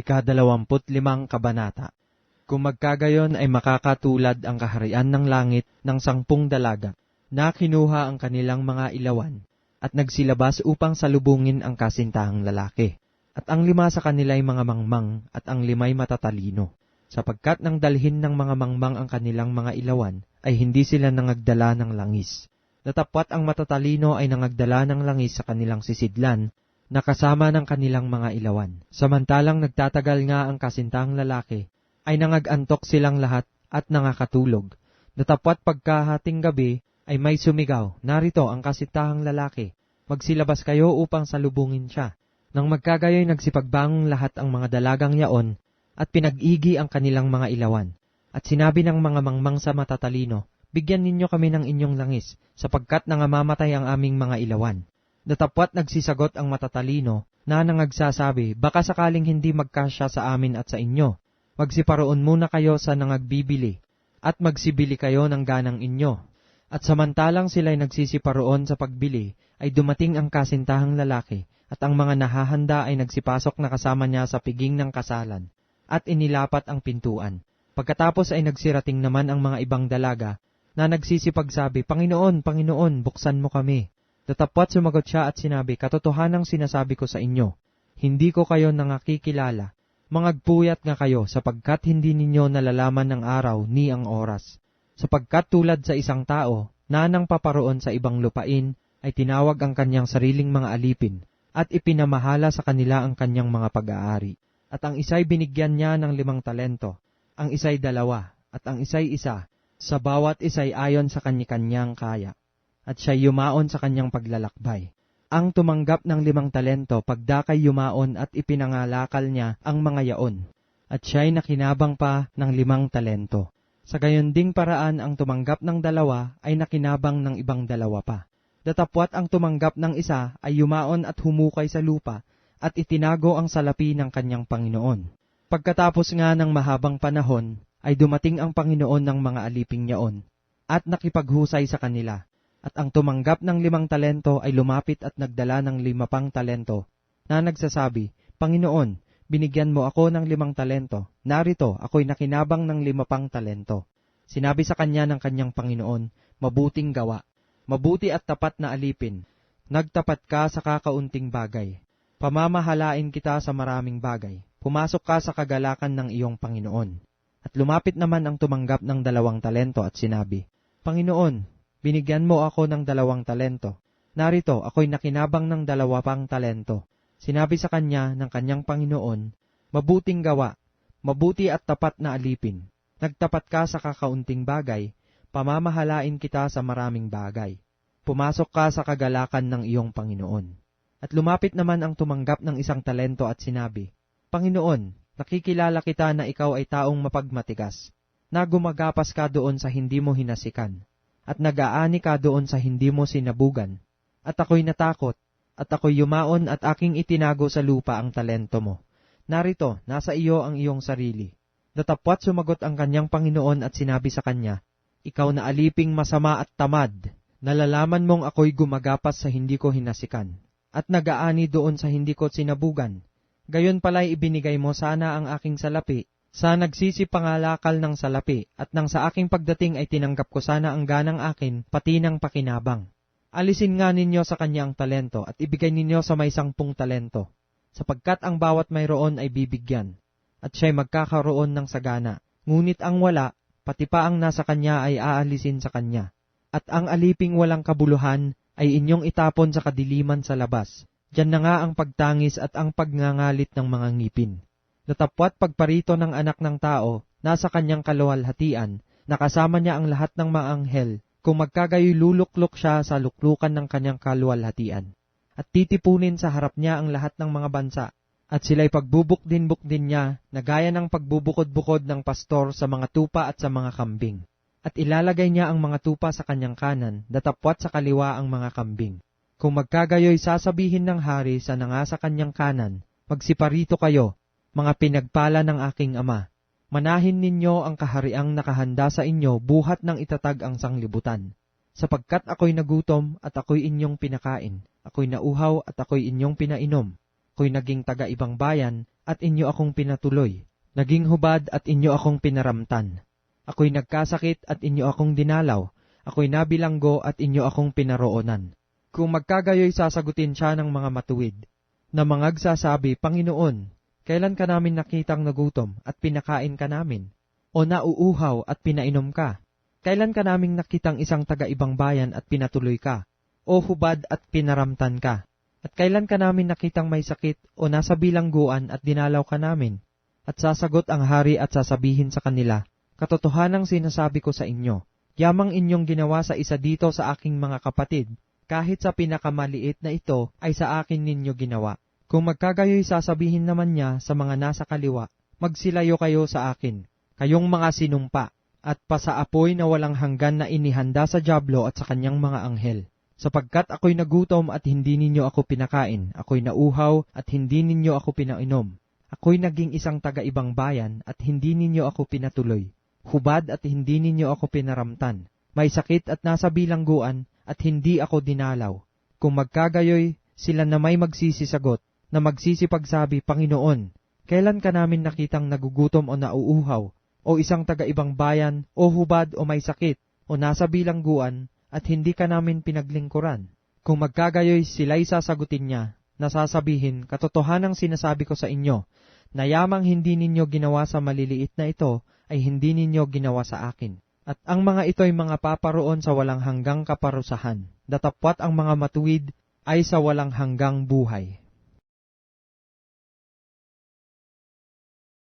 Ikadalawamput limang kabanata. Kung magkagayon ay makakatulad ang kaharian ng langit ng sangpung dalaga, na kinuha ang kanilang mga ilawan, at nagsilabas upang salubungin ang kasintahang lalaki. At ang lima sa kanila ay mga mangmang, at ang limay matatalino. Sapagkat nang dalhin ng mga mangmang ang kanilang mga ilawan, ay hindi sila nangagdala ng langis. Natapwat ang matatalino ay nangagdala ng langis sa kanilang sisidlan, nakasama ng kanilang mga ilawan. Samantalang nagtatagal nga ang kasintahang lalaki, ay nangagantok silang lahat at nangakatulog. Natapwat pagkahating gabi, ay may sumigaw, narito ang kasintahang lalaki, magsilabas kayo upang salubungin siya. Nang magkagayoy nagsipagbangong lahat ang mga dalagang yaon, at pinag-igi ang kanilang mga ilawan. At sinabi ng mga mangmang sa matatalino, bigyan ninyo kami ng inyong langis, sapagkat nangamamatay ang aming mga ilawan. Natapwat nagsisagot ang matatalino, na nangagsasabi, baka sakaling hindi magkasya sa amin at sa inyo. Magsiparoon muna kayo sa nangagbibili, at magsibili kayo ng ganang inyo. At samantalang sila'y nagsisiparoon sa pagbili, ay dumating ang kasintahang lalaki, at ang mga nahahanda ay nagsipasok na kasama niya sa piging ng kasalan, at inilapat ang pintuan. Pagkatapos ay nagsirating naman ang mga ibang dalaga, na nagsisipagsabi, Panginoon, Panginoon, buksan mo kami. Tatapwat sumagot siya at sinabi, Katotohanang sinasabi ko sa inyo, hindi ko kayo nangakikilala. Mangagpuyat nga kayo sapagkat hindi ninyo nalalaman ng araw ni ang oras. Sapagkat tulad sa isang tao, na nang paparoon sa ibang lupain, ay tinawag ang kanyang sariling mga alipin, at ipinamahala sa kanila ang kanyang mga pag-aari. At ang isa'y binigyan niya ng limang talento, ang isa'y dalawa, at ang isa'y isa, sa bawat isa'y ayon sa kanyang kaya. At siya'y yumaon sa kanyang paglalakbay. Ang tumanggap ng limang talento pagdakay yumaon at ipinangalakal niya ang mga yaon. At siya'y nakinabang pa ng limang talento. Sa gayon ding paraan ang tumanggap ng dalawa ay nakinabang ng ibang dalawa pa. Datapwat ang tumanggap ng isa ay yumaon at humukay sa lupa at itinago ang salapi ng kanyang Panginoon. Pagkatapos nga ng mahabang panahon, ay dumating ang Panginoon ng mga aliping yaon at nakipaghusay sa kanila. At ang tumanggap ng limang talento ay lumapit at nagdala ng limapang talento na nagsasabi, Panginoon, binigyan mo ako ng limang talento. Narito, ako'y nakinabang ng limapang talento. Sinabi sa kanya ng kanyang Panginoon, mabuting gawa, mabuti at tapat na alipin. Nagtapat ka sa kakaunting bagay. Pamamahalain kita sa maraming bagay. Pumasok ka sa kagalakan ng iyong Panginoon. At lumapit naman ang tumanggap ng dalawang talento at sinabi, Panginoon, binigyan mo ako ng dalawang talento. Narito, ako'y nakinabang ng dalawa pang talento. Sinabi sa kanya ng kanyang Panginoon, Mabuting gawa, mabuti at tapat na alipin. Nagtapat ka sa kakaunting bagay, pamamahalain kita sa maraming bagay. Pumasok ka sa kagalakan ng iyong Panginoon. At lumapit naman ang tumanggap ng isang talento at sinabi, Panginoon, nakikilala kita na ikaw ay taong mapagmatigas, na gumagapas ka doon sa hindi mo hinasikan, at nag-aani ka doon sa hindi mo sinabugan. At ako'y natakot, at ako'y yumaon at aking itinago sa lupa ang talento mo. Narito, nasa iyo ang iyong sarili. Datapwat sumagot ang kanyang Panginoon at sinabi sa kanya, Ikaw na aliping masama at tamad, nalalaman mong ako'y gumagapas sa hindi ko hinasikan, at nag-aani doon sa hindi ko sinabugan. Gayon pala'y ibinigay mo sana ang aking salapi, sa nagsisipangalakal ng salapi, at nang sa aking pagdating ay tinanggap ko sana ang ganang akin, pati ng pakinabang. Alisin nga ninyo sa kanya ang talento, at ibigay ninyo sa may sangpung talento, sapagkat ang bawat mayroon ay bibigyan, at siya'y magkakaroon ng sagana. Ngunit ang wala, pati pa ang nasa kanya ay aalisin sa kanya. At ang aliping walang kabuluhan ay inyong itapon sa kadiliman sa labas. Diyan na nga ang pagtangis at ang pagngangalit ng mga ngipin. Natapwat pagparito ng anak ng tao, nasa kanyang kaluwalhatian, nakasama niya ang lahat ng mga anghel, kung magkagayoy luluklok siya sa luklukan ng kanyang kaluwalhatian. At titipunin sa harap niya ang lahat ng mga bansa, at sila'y pagbubuk-din-buk din niya, na gaya ng pagbubukod-bukod ng pastor sa mga tupa at sa mga kambing. At ilalagay niya ang mga tupa sa kanyang kanan, datapwat sa kaliwa ang mga kambing. Kung magkagayoy sasabihin ng hari sa nanga sa kanyang kanan, magsiparito kayo, mga pinagpala ng aking ama. Manahin ninyo ang kahariang nakahanda sa inyo buhat ng itatag ang sanglibutan. Sapagkat ako'y nagutom at ako'y inyong pinakain, ako'y nauhaw at ako'y inyong pinainom, ako'y naging taga-ibang bayan at inyo akong pinatuloy. Naging hubad at inyo akong pinaramtan. Ako'y nagkasakit at inyo akong dinalaw. Ako'y nabilanggo at inyo akong pinaroonan. Kung magkagayoy sasagutin siya ng mga matuwid, na mangagsasabi, Panginoon, kailan ka namin nakitang nagutom at pinakain ka namin? O nauuhaw at pinainom ka? Kailan ka naming nakitang isang taga-ibang bayan at pinatuloy ka? O hubad at pinaramtan ka? At kailan ka namin nakitang may sakit o nasa bilangguan at dinalaw ka namin? At sasagot ang hari at sasabihin sa kanila, Katotohanang sinasabi ko sa inyo, yamang inyong ginawa sa isa dito sa aking mga kapatid, kahit sa pinakamaliit na ito ay sa akin ninyo ginawa. Kung magkagayoy sasabihin naman niya sa mga nasa kaliwa, magsilayo kayo sa akin, kayong mga sinumpa, at pasaapoy na walang hanggan na inihanda sa Diablo at sa kanyang mga anghel. Sapagkat ako'y nagutom at hindi ninyo ako pinakain, ako'y nauhaw at hindi ninyo ako pinainom. Ako'y naging isang taga-ibang bayan at hindi ninyo ako pinatuloy. Hubad at hindi ninyo ako pinaramtan. May sakit at nasa bilangguan at hindi ako dinalaw. Kung magkagayoy, sila na may magsisisagot, na magsisipagsabi, Panginoon, kailan ka namin nakitang nagugutom o nauuhaw, o isang taga-ibang bayan, o hubad o may sakit, o nasa bilangguan, at hindi ka namin pinaglingkuran? Kung magkagayoy, sila'y sasagutin niya, na sasabihin, katotohanang sinasabi ko sa inyo, na yamang hindi ninyo ginawa sa maliliit na ito, ay hindi ninyo ginawa sa akin. At ang mga ito'y mga paparoon sa walang hanggang kaparusahan, datapwat ang mga matuwid ay sa walang hanggang buhay.